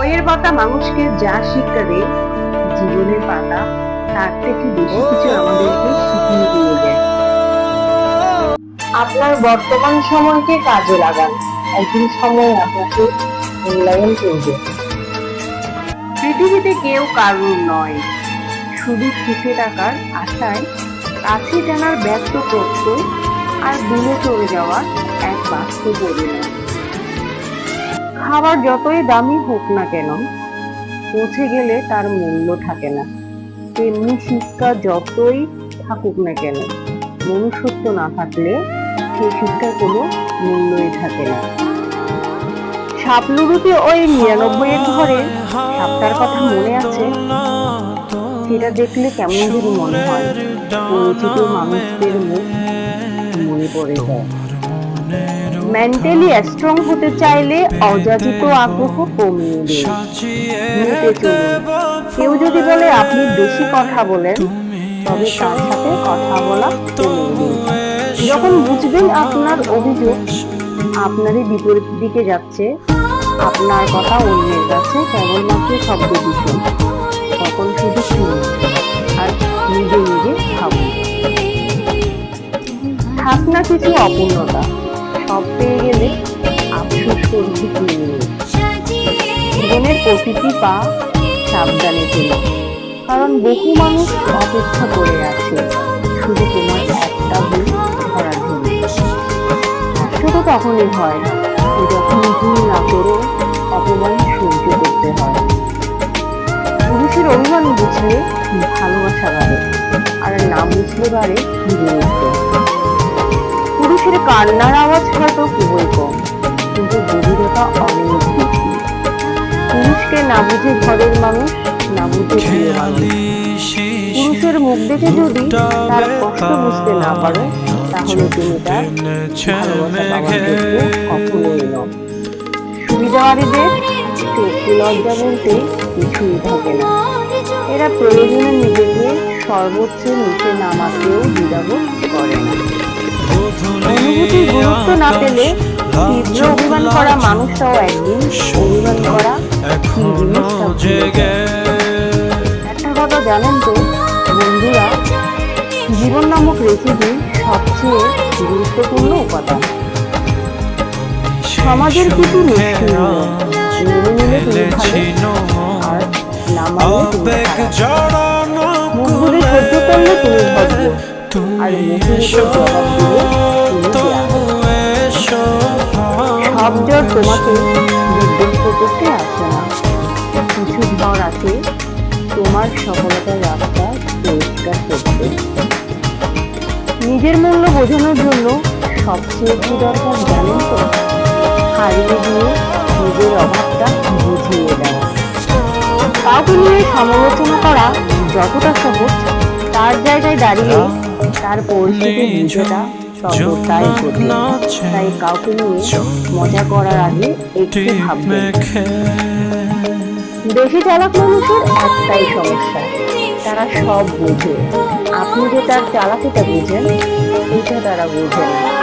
বইয়ের পাতা মানুষকে যা শিক্ষা দেয় জীবনের পাতা তার থেকে বেশি কিছু আমাদেরকে শিখিয়ে দিয়ে যায়। আপনার বর্তমান সময়কে কাজে লাগান। একদিন সময় আপনাকে মূল্যায়ন করবে। পৃথিবীতে কেউ কারুর নয়। শুধু সুখে টাকার আশায় কাছে টানার ব্যর্থ প্রত্যয় আর দূরে চলে যাওয়ার এক বাস্তব পরিণাম খাবার যতই দামি হোক না কেন, পৌঁছে গেলে তার মূল্য থাকে না। তেমনি শিক্ষা যতই থাকুক না কেন, মনুষ্যত্ব না থাকলে সেই শিক্ষার কোনো মূল্যই থাকে না। সাপলুরুতে ওই নিরানব্বই এর ঘরে সাপটার কথা মনে আছে? সেটা দেখলে কেমন যেন মনে হয়। পরিচিত মানুষদের মুখ মনে পড়ে যায়। মেন্টালি স্ট্রং হতে চাইলে অযাচিত আগ্রহ কমিয়ে কেউ যদি বলে আপনি বেশি কথা বলেন, তবে তার সাথে কথা বলা যখন বুঝবেন আপনার অভিযোগ, আপনারই বিপরীত দিকে যাচ্ছে, আপনার কথা অন্যের কাছে কেবলমাত্র শব্দ দূষণ তখন শুধু শুনুন আর নিজে নিজে ভাবুন। থাক না কিছু অপূর্ণতা। সব পেয়ে গেলে আফসোস করছি কি জীবনের প্রতিটি পা সাবধানে চলো কারণ বহু মানুষ অপেক্ষা করে আছে, শুধু তোমার একটা ভুল ধরার জন্য। ছোট তখনই হয় যখন ভুল না করে, অপমান সহ্য করতে হয়। পুরুষের অভিমান বুঝলে ভালোবাসা বাড়ে আর না বুঝলে বাড়ে বিরক্ত পুরুষের কান্নার আওয়াজ হয়তো খুবই কম কিন্তু গভীরতা অনেক বেশি। পুরুষকে না বুঝে ঘরের মানুষ না বুঝে প্রিয় মানুষ। পুরুষের মুখ দেখে যদি তার কষ্ট বুঝতে না পারো তাহলে তুমি তার ভালোবাসা কখনোই নও সুবিধাবাদীদের চোখে লজ্জা বলতে কিছুই থাকে না। এরা প্রয়োজনে নিজেকে সর্বোচ্চ নিচে নামাতেও দ্বিধাবোধ করে না। অনুভূতির গুরুত্ব না পেলে তীব্র অভিমান করা মানুষটাও একদিন অভিমান করা একটা কথা জানেন তো বন্ধুরা জীবন নামক রেসিপি সবচেয়ে গুরুত্বপূর্ণ উপাদান। সমাজের কিছু খারাপ মুখগুলি সহ্য করলে তুমি আর উপর সব জ্বর তোমাকে বিধ্বস্ত করতে আসে না। কিছু ঝড় আছে তোমার সফলতার রাস্তা পরিষ্কার করতে নিজের মূল্য বোঝানোর জন্য সবচেয়ে কি দরকার জানেন তো? হারিয়ে দিয়ে নিজের অভাবটা বুঝিয়ে দেওয়া। কাউকে নিয়ে সমালোচনা করা যতটা সহজ তার জায়গায় দাঁড়িয়ে তার পরিস্থিতি বুঝেটা ততটাই কঠিন তাই কাউকে নিয়ে মজা করার আগে একটু ভাববেন। বেশি চালাক মানুষের একটাই সমস্যা তারা সব বোঝে। আপনি যে তার চালাকিটা বুঝেন এটা তারা বোঝে না।